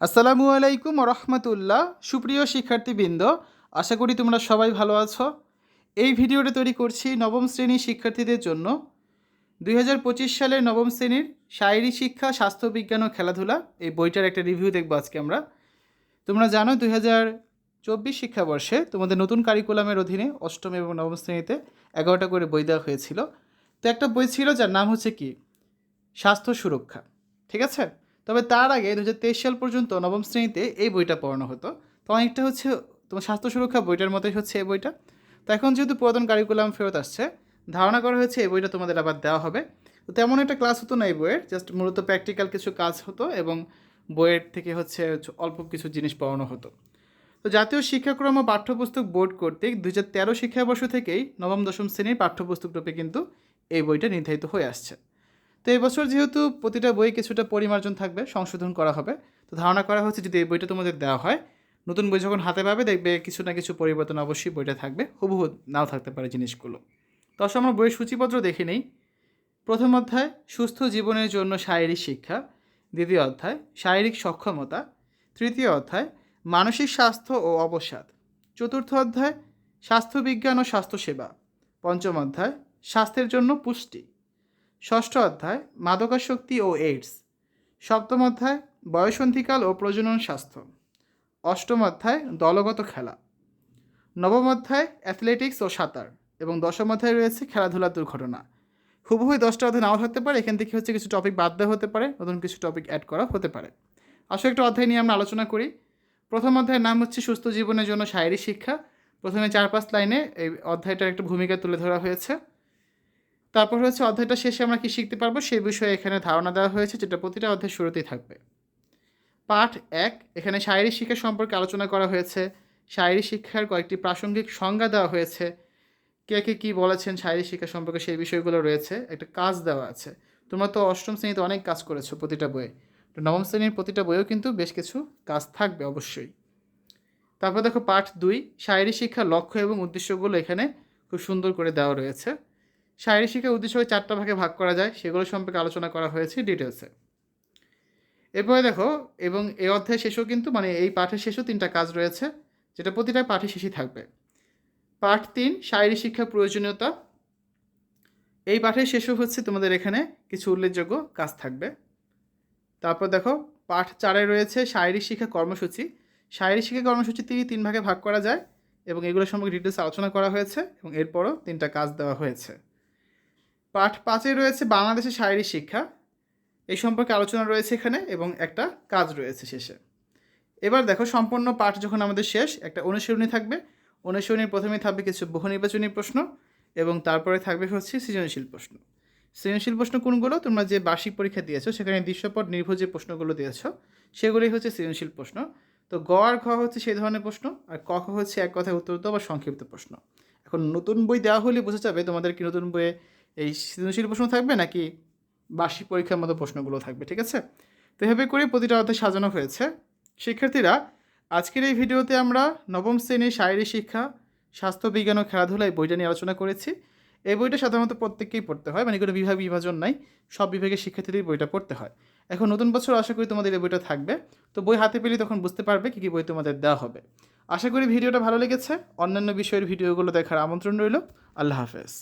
আসসালামু আলাইকুম রহমতুল্লাহ। সুপ্রিয় শিক্ষার্থীবৃন্দ, আশা করি তোমরা সবাই ভালো আছো। এই ভিডিওটা তৈরি করছি নবম শ্রেণির শিক্ষার্থীদের জন্য। দু হাজার পঁচিশ সালের নবম শ্রেণির শারীরিক শিক্ষা স্বাস্থ্যবিজ্ঞান ও খেলাধুলা এই বইটার একটা রিভিউ দেখব আজকে আমরা। তোমরা জানো দুই চব্বিশ শিক্ষাবর্ষে তোমাদের নতুন কারিকুলামের অধীনে অষ্টম এবং নবম শ্রেণীতে এগারোটা করে বই দেওয়া হয়েছিল। তো একটা বই ছিল যার নাম হচ্ছে কি? স্বাস্থ্য সুরক্ষা। ঠিক আছে? তবে তার আগে দু হাজার তেইশ সাল পর্যন্ত নবম শ্রেণীতে এই বইটা পড়ানো হতো। তো অনেকটা হচ্ছে তোমার স্বাস্থ্য সুরক্ষা বইটার মতোই হচ্ছে এই বইটা। তো এখন যেহেতু পুরাতন কারিকুলাম ফেরত আসছে, ধারণা করা হয়েছে এই বইটা তোমাদের আবার দেওয়া হবে। তো তেমন একটা ক্লাস হতো না এই বইয়ের জাস্ট মূলত প্র্যাকটিক্যাল কিছু কাজ হতো এবং বইয়ের থেকে হচ্ছে অল্প কিছু জিনিস পড়ানো হতো। তো জাতীয় শিক্ষাক্রম ও পাঠ্যপুস্তক বোর্ড কর্তৃক দু হাজার তেরো শিক্ষাবর্ষ থেকেই নবম দশম শ্রেণির পাঠ্যপুস্তক রূপে কিন্তু এই বইটা নির্ধারিত হয়ে আসছে। তো এই বছর যেহেতু প্রতিটা বই কিছুটা পরিমার্জন থাকবে, সংশোধন করা হবে, তো ধারণা করা হচ্ছে যদি এই বইটা তোমাদের দেওয়া হয়, নতুন বই যখন হাতে পাবে দেখবে কিছু না কিছু পরিবর্তন অবশ্যই বইটা থাকবে, হুবহু নাও থাকতে পারে জিনিসগুলো। তো আসলে আমরা বইয়ের সূচিপত্র দেখে নেই। প্রথম অধ্যায়, সুস্থ জীবনের জন্য শারীরিক শিক্ষা। দ্বিতীয় অধ্যায়, শারীরিক সক্ষমতা। তৃতীয় অধ্যায়, মানসিক স্বাস্থ্য ও অবসাদ। চতুর্থ অধ্যায়, স্বাস্থ্যবিজ্ঞান ও স্বাস্থ্যসেবা। পঞ্চম অধ্যায়, স্বাস্থ্যের জন্য পুষ্টি। ষষ্ঠ অধ্যায়, মাদকাসক্তি ও এইডস সপ্তম অধ্যায়, বয়সন্ধিকাল ও প্রজনন স্বাস্থ্য। অষ্টম অধ্যায়, দলগত খেলা। নবম অধ্যায় অ্যাথলেটিক্স ও সাঁতার। এবং দশম অধ্যায় রয়েছে খেলাধুলার দুর্ঘটনা। হুবহুই দশটা অধ্যায় নাও থাকতে পারে। এখান থেকে হচ্ছে কিছু টপিক বাদ দেওয়া হতে পারে। নতুন কিছু টপিক অ্যাড করা হতে পারে। আসলে একটা অধ্যায় নিয়ে আমরা আলোচনা করি। প্রথম অধ্যায়ের নাম হচ্ছে সুস্থ জীবনের জন্য শারীরিক শিক্ষা। প্রথমে চার পাঁচ লাইনে এই অধ্যায়টার একটা ভূমিকা তুলে ধরা হয়েছে। তারপর হচ্ছে অধ্যায়টা শেষে আমরা কি শিখতে পারব? সেই বিষয়ে এখানে ধারণা দেওয়া হয়েছে যেটা প্রতিটা অধ্যায় শুরুতেই থাকবে। পাঠ এক, এখানে শারীরিক শিক্ষা সম্পর্কে আলোচনা করা হয়েছে। শারীরিক শিক্ষার কয়েকটি প্রাসঙ্গিক সংজ্ঞা দেওয়া হয়েছে। কে কে কী বলেছেন শারীরিক শিক্ষা সম্পর্কে সেই বিষয়গুলো রয়েছে। একটা কাজ দেওয়া আছে। তোমরা তো অষ্টম শ্রেণীতে অনেক কাজ করেছ প্রতিটা বইয়ে। তো নবম শ্রেণির প্রতিটা বইয়েও কিন্তু বেশ কিছু কাজ থাকবে অবশ্যই। তারপর দেখো পাঠ দুই, শারীরিক শিক্ষার লক্ষ্য এবং উদ্দেশ্যগুলো এখানে খুব সুন্দর করে দেওয়া রয়েছে। শারীরিক শিক্ষার উদ্দেশ্যকে চারটা ভাগে ভাগ করা যায়, সেগুলো সম্পর্কে আলোচনা করা হয়েছে ডিটেলসে এরপরে দেখো, এবং এই অধ্যায় শেষেও কিন্তু মানে এই পাঠের শেষেও তিনটা কাজ রয়েছে, যেটা প্রতিটা পাঠে শেষই থাকবে। পাঠ তিন, শারীরিক শিক্ষার প্রয়োজনীয়তা। এই পাঠের শেষও হচ্ছে তোমাদের এখানে কিছু উল্লেখযোগ্য কাজ থাকবে। তারপর দেখো, পাঠ চারে রয়েছে শারীরিক শিক্ষা কর্মসূচি। শারীরিক শিক্ষা কর্মসূচিটি তিন ভাগে ভাগ করা যায়, এবং এগুলো সম্পর্কে ডিটেলস আলোচনা করা হয়েছে, এবং এরপরও তিনটা কাজ দেওয়া হয়েছে। পাঠ পাঁচে রয়েছে বাংলাদেশের শারীরিক শিক্ষা। এই সম্পর্কে আলোচনা রয়েছে এখানে এবং একটা কাজ রয়েছে শেষে। এবার দেখো, সম্পূর্ণ পাঠ যখন আমাদের শেষ, একটা অনুশীলনী থাকবে। অনুশীলনীর প্রথমেই থাকবে কিছু বহু নির্বাচনী প্রশ্ন এবং তারপরে থাকবে হচ্ছে সৃজনশীল প্রশ্ন। সৃজনশীল প্রশ্ন কোনগুলো? তোমরা যে বার্ষিক পরীক্ষা দিয়েছ, সেখানে দৃশ্যপট নির্ভর যে প্রশ্নগুলো দিয়েছ, সেগুলোই হচ্ছে সৃজনশীল প্রশ্ন। তো গ আর খ হচ্ছে সেই ধরনের প্রশ্ন, আর ক, খ হচ্ছে এক কথায় উত্তর বা সংক্ষিপ্ত প্রশ্ন। এখন নতুন বই দেওয়া হলে বোঝা যাবে তোমাদের কি নতুন বইয়ে এই সৃজনশীল প্রশ্ন থাকবে নাকি বার্ষিক পরীক্ষার মতো প্রশ্নগুলো থাকবে, ঠিক আছে? তো এভাবে করে প্রতিটা অধ্যায় সাজানো হয়েছে। শিক্ষার্থীরা, আজকের এই ভিডিওতে আমরা নবম শ্রেণির শারীরিক শিক্ষা, স্বাস্থ্য, বিজ্ঞান ও খেলাধুলা এই বইটা নিয়ে আলোচনা করেছি। এই বইটা সাধারণত প্রত্যেককেই পড়তে হয় মানে কোনো বিভাগ, বিভাজন নাই, সব বিভাগের শিক্ষার্থীদের বইটা পড়তে হয়। এখন নতুন বছর, আশা করি তোমাদের এই বইটা থাকবে। তো বই হাতে পেলে তখন বুঝতে পারবে কী কী বই তোমাদের দেওয়া হবে। আশা করি ভিডিওটা ভালো লেগেছে। অন্যান্য বিষয়ের ভিডিওগুলো দেখার আমন্ত্রণ রইল। আল্লাহ হাফেজ।